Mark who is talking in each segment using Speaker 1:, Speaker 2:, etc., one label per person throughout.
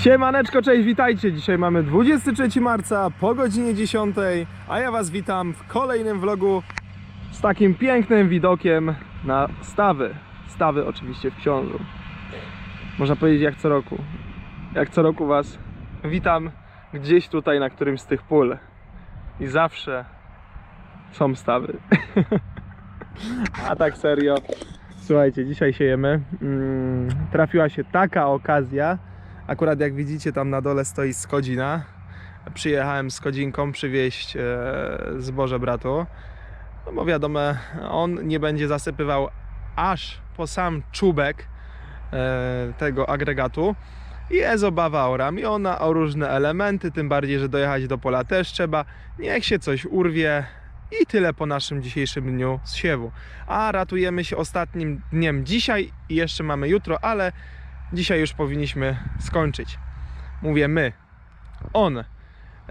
Speaker 1: Siemaneczko, cześć, witajcie. Dzisiaj mamy 23 marca po godzinie 10, a ja Was witam w kolejnym vlogu z takim pięknym widokiem na stawy. Stawy oczywiście w Książu. Można powiedzieć jak co roku. Jak co roku Was witam gdzieś tutaj na którymś z tych pól. I zawsze są stawy. a tak serio. Słuchajcie, dzisiaj siejemy. Mm, trafiła się taka okazja, Akurat jak widzicie tam na dole stoi Skodzina. Przyjechałem z Kodzinką przywieźć e, zboże bratu. No bo wiadomo, on nie będzie zasypywał aż po sam czubek e, tego agregatu. Jest obawa o ramiona, o różne elementy, tym bardziej, że dojechać do pola też trzeba. Niech się coś urwie i tyle po naszym dzisiejszym dniu z siewu. A ratujemy się ostatnim dniem dzisiaj i jeszcze mamy jutro, ale dzisiaj już powinniśmy skończyć. Mówię my, on.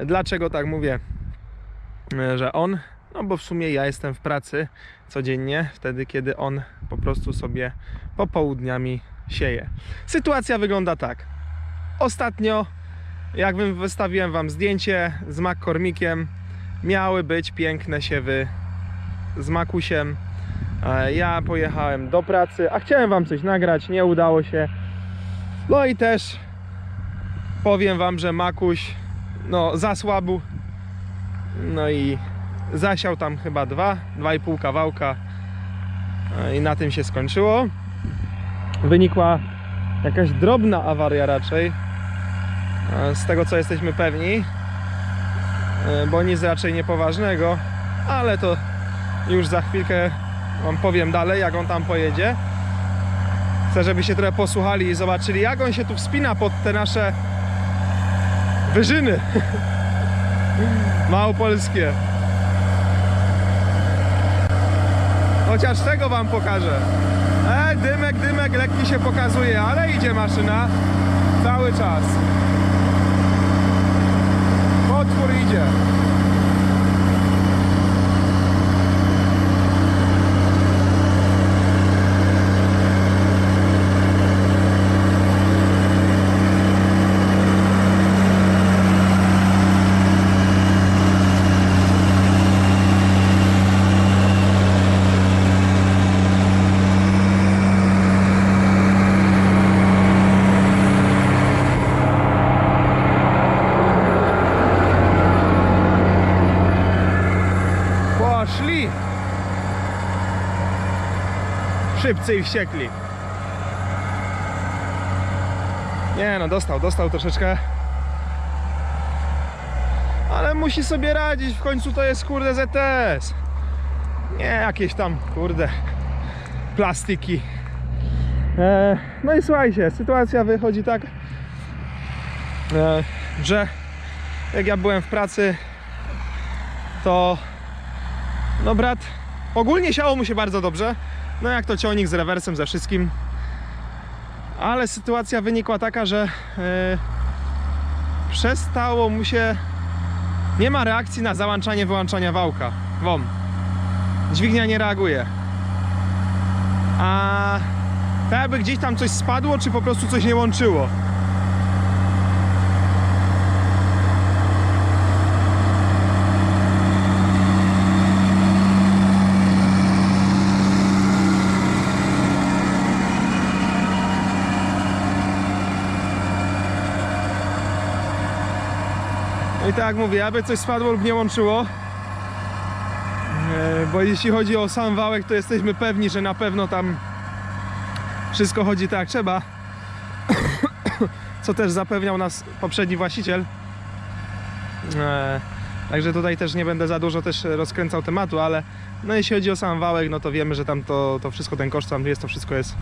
Speaker 1: Dlaczego tak mówię, e, że on? No bo w sumie ja jestem w pracy codziennie, wtedy kiedy on po prostu sobie popołudniami sieje. Sytuacja wygląda tak. Ostatnio, jak wym- wystawiłem Wam zdjęcie z McCormickiem, miały być piękne siewy z Makusiem. E, Ja pojechałem do pracy, a chciałem Wam coś nagrać, nie udało się. No i też powiem wam, że Makuś no zasłabł. No i zasiał tam chyba dwa, dwa i pół kawałka. No I na tym się skończyło. Wynikła jakaś drobna awaria raczej. Z tego co jesteśmy pewni. E, Bo nic raczej niepoważnego. Ale to już za chwilkę wam powiem dalej, jak on tam pojedzie. Chcę, żebyście trochę posłuchali i zobaczyli, jak on się tu wspina pod te nasze wyżyny małopolskie. Chociaż tego wam pokażę. E, dymek, dymek lekki się pokazuje, ale idzie maszyna cały czas. Potwór idzie. Szybcy i wściekli. Nie no, dostał, dostał troszeczkę. Ale musi sobie radzić, w końcu to jest kurde ZTS. Nie jakieś tam kurde plastiki. E, no i słuchajcie, sytuacja wychodzi tak, e, że jak ja byłem w pracy, to no brat, ogólnie siało mu się bardzo dobrze. No jak to ciągnik z rewersem, ze wszystkim. Ale sytuacja wynikła taka, że yy, przestało mu się... Nie ma reakcji na załączanie, wyłączania wałka. WOM. Dźwignia nie reaguje. A tak jakby gdzieś tam coś spadło, czy po prostu coś nie łączyło. Tak jak mówię, aby coś spadło lub nie łączyło. E, Bo jeśli chodzi o sam wałek, to jesteśmy pewni, że na pewno tam wszystko chodzi tak jak trzeba. Co też zapewniał nas poprzedni właściciel. E, Także tutaj też nie będę za dużo też rozkręcał tematu, ale no jeśli chodzi o sam wałek, no to wiemy, że tam to, to wszystko, ten koszt tam jest, to wszystko jest e,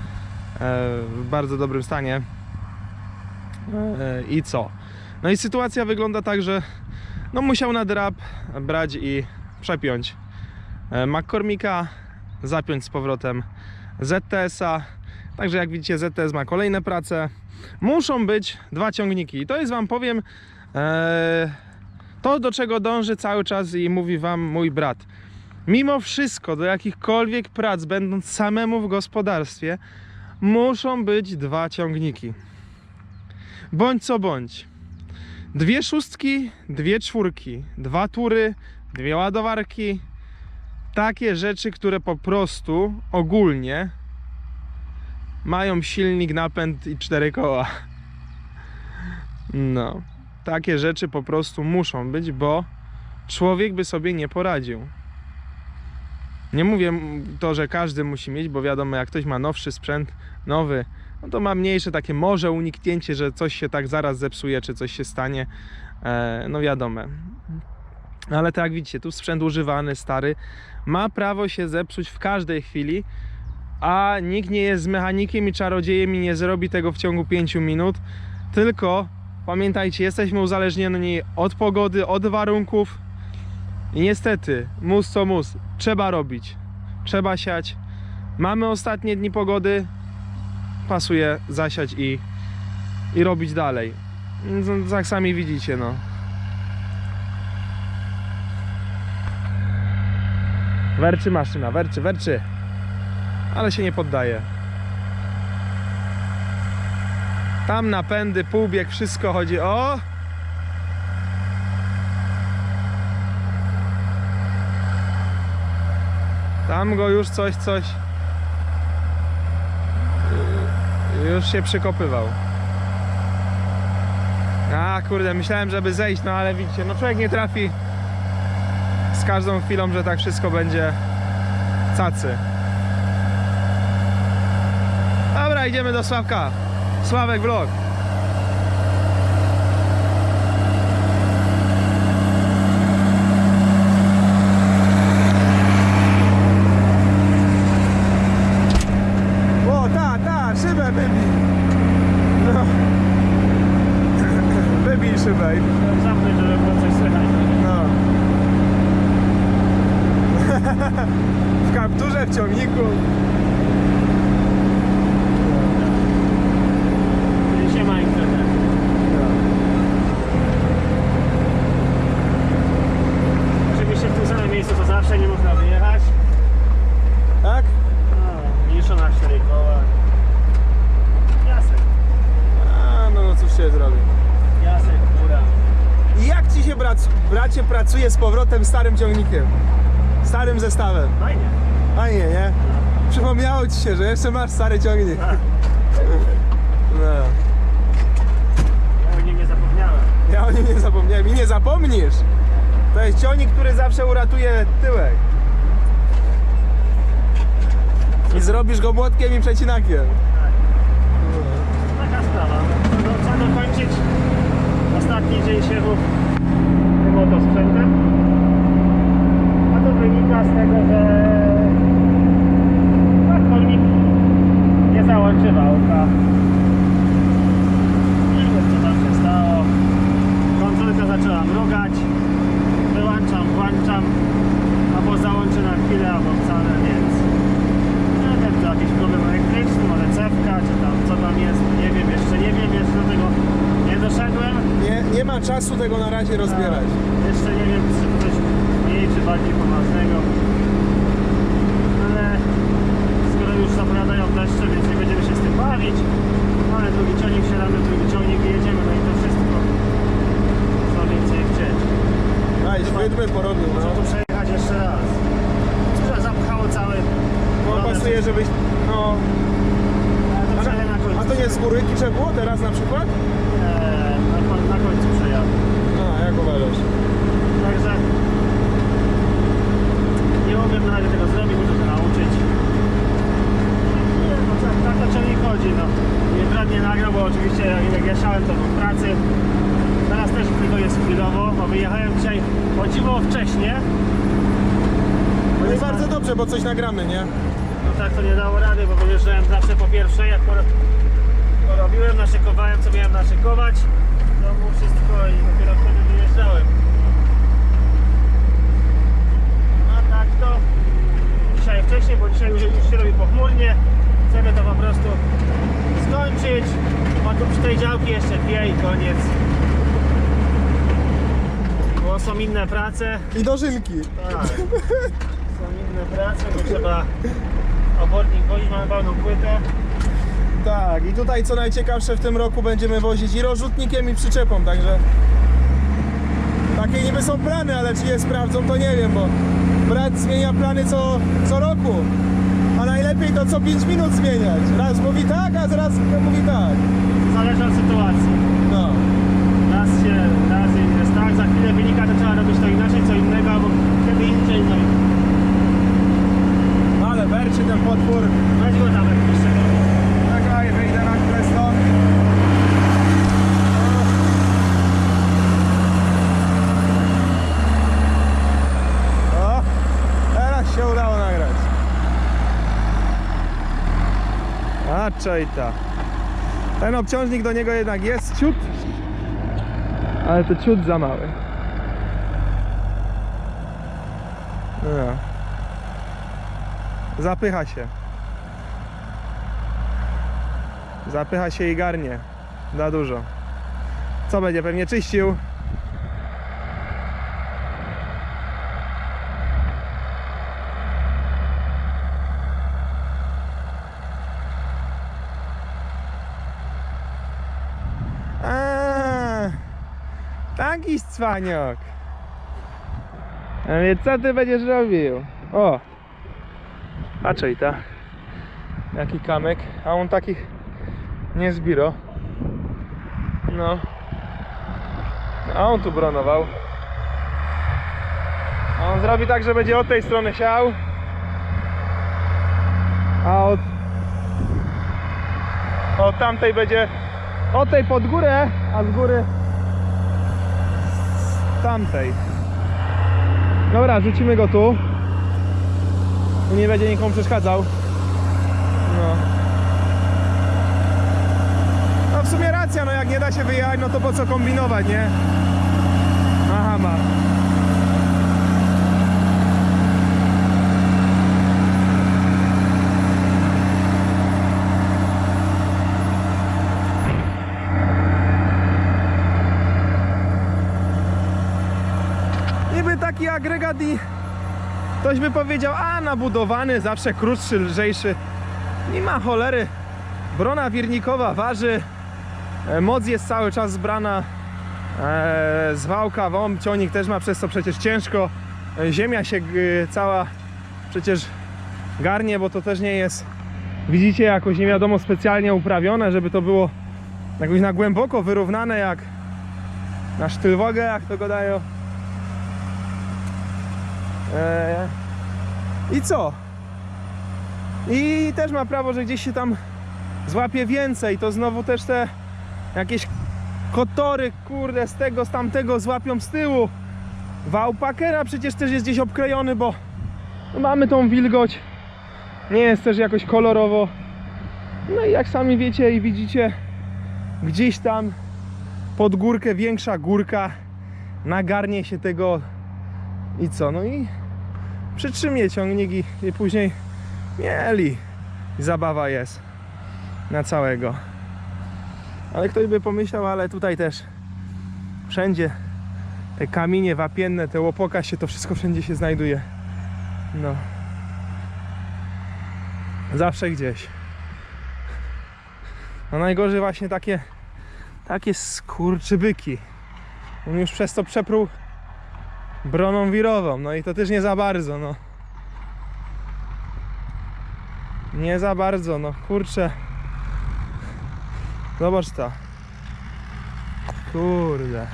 Speaker 1: w bardzo dobrym stanie. I co? No i sytuacja wygląda tak, że no musiał na drap brać i przepiąć e, McCormicka, zapiąć z powrotem ZTS-a. Także jak widzicie ZTS ma kolejne prace. Muszą być dwa ciągniki. I to jest wam powiem e, to do czego dąży cały czas i mówi wam mój brat. Mimo wszystko do jakichkolwiek prac będąc samemu w gospodarstwie muszą być dwa ciągniki. Bądź co bądź. Dwie szóstki, dwie czwórki, dwa tury, dwie ładowarki. Takie rzeczy, które po prostu ogólnie mają silnik, napęd i cztery koła. No, takie rzeczy po prostu muszą być, bo człowiek by sobie nie poradził. Nie mówię to, że każdy musi mieć, bo wiadomo, jak ktoś ma nowszy sprzęt, nowy, no to ma mniejsze takie może uniknięcie, że coś się tak zaraz zepsuje, czy coś się stanie. E, no wiadomo. Ale tak jak widzicie, tu sprzęt używany, stary, ma prawo się zepsuć w każdej chwili, a nikt nie jest mechanikiem i czarodziejem i nie zrobi tego w ciągu 5 minut, tylko pamiętajcie, jesteśmy uzależnieni od pogody, od warunków i niestety, mus co mus, trzeba robić, trzeba siać. Mamy ostatnie dni pogody, pasuje zasiać i, i robić dalej. No, tak sami widzicie, no. Werczy maszyna, werczy, werczy. Ale się nie poddaje. Tam napędy, półbieg, wszystko chodzi. O! Tam go już coś, coś. Już się przykopywał. A kurde, myślałem, żeby zejść, no ale widzicie, no człowiek nie trafi z każdą chwilą, że tak wszystko będzie cacy. Dobra, idziemy do Sławka. Sławek vlog. O, ta, ta, szybę wybij. No. Wybij szybę. i-
Speaker 2: Zamknąć, żeby było coś słychać.
Speaker 1: No. w kapturze, w ciągniku.
Speaker 2: Czyli się ma internet. Oczywiście w tym samym miejscu to zawsze nie można wyjechać.
Speaker 1: Tak?
Speaker 2: No, mniejszo na 4 koła. Jasek,
Speaker 1: A, no, no cóż się zrobi.
Speaker 2: jasek, góra.
Speaker 1: I jak ci się, brac, bracie, pracuje z powrotem starym ciągnikiem? Starym zestawem?
Speaker 2: Fajnie.
Speaker 1: Fajnie, nie? Przypomniało ci się, że jeszcze masz stary ciągnik.
Speaker 2: Tak.
Speaker 1: No.
Speaker 2: Ja o nim nie zapomniałem.
Speaker 1: Ja o nim nie zapomniałem i nie zapomnisz. To jest ciągnik, który zawsze uratuje tyłek. I zrobisz go młotkiem i przecinakiem.
Speaker 2: Taka sprawa. No, trzeba dokończyć ostatni dzień siewów tym oto sprzętem. Wynika z tego, że traktornik nie załączy wałka. Nie wiem co tam się stało. Kontrolka zaczęła mrugać. Wyłączam, włączam. Albo załączy na chwilę, albo wcale, więc nie wiem, to jakiś problem elektryczny, może cewka, czy tam co tam jest, nie wiem, jeszcze nie wiem, jeszcze do tego nie doszedłem.
Speaker 1: Nie, nie ma czasu tego na razie rozbierać.
Speaker 2: Jeszcze nie wiem, czy czy bardziej poważnego. Ale skoro już zapowiadają deszcze, więc nie będziemy się z tym bawić. Ale drugi ciągnik siadamy, drugi ciągnik i jedziemy, no i to wszystko. Co więcej chcieć.
Speaker 1: Aj, świetny porobił,
Speaker 2: Muszę
Speaker 1: no.
Speaker 2: tu przejechać jeszcze raz. Że zapchało cały.
Speaker 1: No pasuje, żebyś, no...
Speaker 2: Ale to
Speaker 1: A,
Speaker 2: przejadę na końcu.
Speaker 1: a to nie z góry kicze było teraz na przykład?
Speaker 2: Eee, na, koń- na końcu przejadę.
Speaker 1: A, jak uważasz?
Speaker 2: Także nie umiem na razie tego zrobić, muszę się nauczyć. Nie, no tak, tak to ciągnik chodzi, no. Nie brat nie nagrał, bo oczywiście jak, jak ja siałem to w pracy. Teraz też tylko jest chwilowo, bo wyjechałem dzisiaj o dziwo wcześnie.
Speaker 1: No i bardzo dobrze, bo coś nagramy, nie?
Speaker 2: No tak to nie dało rady, bo wyjeżdżałem zawsze po pierwsze, jak poro- porobiłem, naszykowałem co miałem naszykować. W domu wszystko i dopiero wtedy wyjeżdżałem. A tak to dzisiaj wcześniej, bo dzisiaj już, już się robi pochmurnie. Chcemy to po prostu skończyć. A tu przy tej działki jeszcze dwie i koniec. Są inne prace.
Speaker 1: I dożynki.
Speaker 2: Tak. Są inne prace, bo trzeba obornik wozić, mamy pełną płytę.
Speaker 1: Tak, i tutaj co najciekawsze w tym roku będziemy wozić i rozrzutnikiem i przyczepą, także takie niby są plany, ale czy je sprawdzą to nie wiem, bo brat zmienia plany co, co roku. A najlepiej to co 5 minut zmieniać. Raz mówi tak, a raz mówi tak.
Speaker 2: Zależy od sytuacji.
Speaker 1: No.
Speaker 2: Raz się, raz jest chwilę wynika, to trzeba robić to inaczej, co innego, albo kiedy indziej, no i
Speaker 1: Ale werczy ten potwór.
Speaker 2: weź go tam jakiś
Speaker 1: Czekaj, wyjdę na chwilę stąd. O, teraz się udało nagrać. A czajta. Ten obciążnik do niego jednak jest ciut, ale to ciut za mały. Zapycha się. Zapycha się i garnie. Za dużo. Co będzie? Pewnie czyścił. A, taki cwaniok. A więc co ty będziesz robił? O! Patrzaj ta. Jaki kamyk. A on takich nie zbiro. No. A on tu bronował. A on zrobi tak, że będzie od tej strony siał. A od od tamtej będzie od tej pod górę, a z góry tamtej. Dobra, rzucimy go tu. Nie będzie nikomu przeszkadzał. No. No w sumie racja, no jak nie da się wyjechać, no to po co kombinować, nie? Aha, ma. Niby taki agregat i ktoś by powiedział, a nabudowany, zawsze krótszy, lżejszy. Nie ma cholery. Brona wirnikowa waży, e, moc jest cały czas zbrana, e, zwałka, wąb, ciągnik też ma przez to przecież ciężko, e, ziemia się cała przecież garnie, bo to też nie jest, widzicie, jakoś nie wiadomo specjalnie uprawione, żeby to było jakoś na głęboko wyrównane jak na sztylwogę, jak to gadają. E, I co? I też ma prawo, że gdzieś się tam złapie więcej, to znowu też te jakieś kotory, kurde, z tego, z tamtego złapią z tyłu. Wał Packera przecież też jest gdzieś obklejony, bo mamy tą wilgoć. Nie jest też jakoś kolorowo. No i jak sami wiecie i widzicie, gdzieś tam pod górkę, większa górka, nagarnie się tego i co? No i przytrzymie ciągnik i, i później mieli. Zabawa jest na całego. Ale ktoś by pomyślał, ale tutaj też wszędzie te kamienie wapienne, te łopoka się, to wszystko wszędzie się znajduje. No. Zawsze gdzieś. No najgorzej właśnie takie takie skurczybyki. On już przez to przepruł broną wirową, no i to też nie za bardzo, no. Nie za bardzo, no kurczę. Zobacz to. Kurde.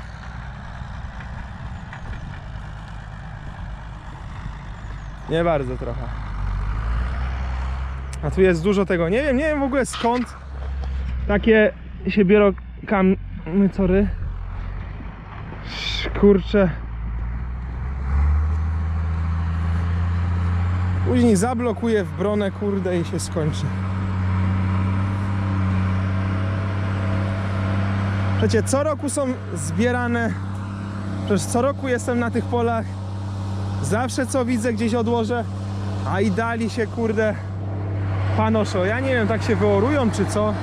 Speaker 1: Nie bardzo trochę. A tu jest dużo tego. Nie wiem, nie wiem w ogóle skąd takie się biorą kam... Sorry. Kurczę. Później zablokuje w bronę, kurde, i się skończy. Przecież co roku są zbierane. Przecież co roku jestem na tych polach. Zawsze co widzę gdzieś odłożę. A i dali się, kurde, panoszą. Ja nie wiem, tak się wyorują czy co.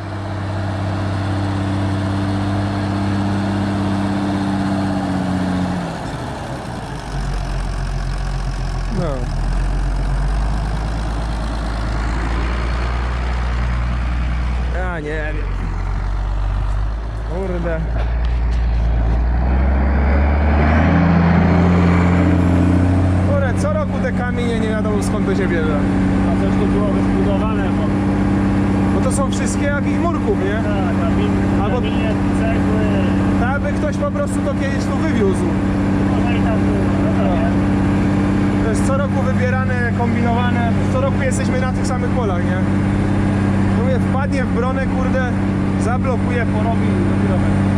Speaker 1: No. Ja nie kurde. Kurde, co roku te kamienie nie wiadomo skąd to się bierze.
Speaker 2: A coś tu było zbudowane, bo
Speaker 1: Bo to są wszystkie jakichś murków, nie?
Speaker 2: tak, a
Speaker 1: Albo-
Speaker 2: Albo... cegły,
Speaker 1: Tak jakby ktoś po prostu to kiedyś tu wywiózł.
Speaker 2: to nie.
Speaker 1: Jest co roku wybierane, kombinowane. Co roku jesteśmy na tych samych polach, nie? Mówię, wpadnie w bronę, kurde, zablokuje, porobi dopiero będzie.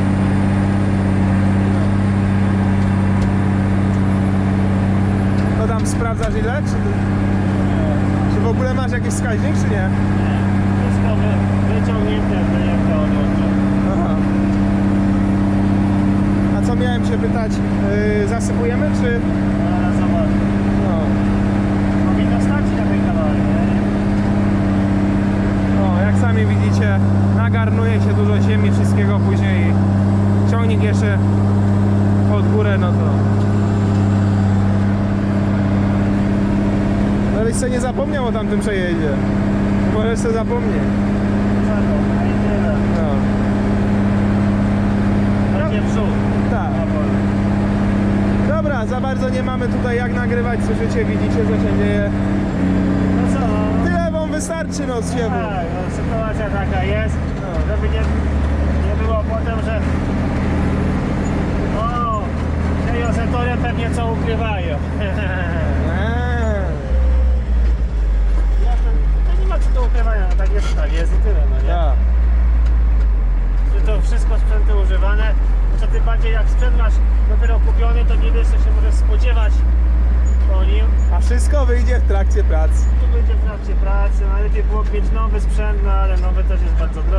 Speaker 1: To tam sprawdzasz ile? Czy, czy w ogóle masz jakiś wskaźnik, czy nie?
Speaker 2: Wszystko wy, wyciągnięte, wyjęte oczu.
Speaker 1: Aha. A co miałem się pytać? Yy, zasypujemy, czy...
Speaker 2: Zaraz zobacz.
Speaker 1: No.
Speaker 2: Powinno starczyć na ten kawałek, nie?
Speaker 1: No, jak sami widzicie, nagarnuje się dużo ziemi, wszystkiego później ciągnik jeszcze pod górę, no to... No ale sobie nie zapomniał o tamtym przejeździe. Możesz sobie zapomnieć.
Speaker 2: No i tyle.
Speaker 1: No.
Speaker 2: Będzie wrzód.
Speaker 1: Tak.
Speaker 2: na polu.
Speaker 1: Dobra, za bardzo nie mamy tutaj jak nagrywać, słyszycie, widzicie co się dzieje.
Speaker 2: No co, no.
Speaker 1: Tyle wam wystarczy no z.
Speaker 2: Tak, no, sytuacja taka jest,
Speaker 1: No.
Speaker 2: żeby nie, nie było potem, że o, tej osetory pewnie co ukrywają.
Speaker 1: Eee.
Speaker 2: To, to nie ma co do ukrywania, no tak jest, tak jest i tyle, no nie?
Speaker 1: Tak.
Speaker 2: Że to wszystko sprzęty używane, co tym bardziej jak sprzęt masz dopiero kupiony, to nie wiesz co się możesz spodziewać po nim.
Speaker 1: A wszystko wyjdzie w trakcie pracy.
Speaker 2: Tu będzie w trakcie pracy, najlepiej było mieć nowy sprzęt, no ale nowy też jest bardzo drogi.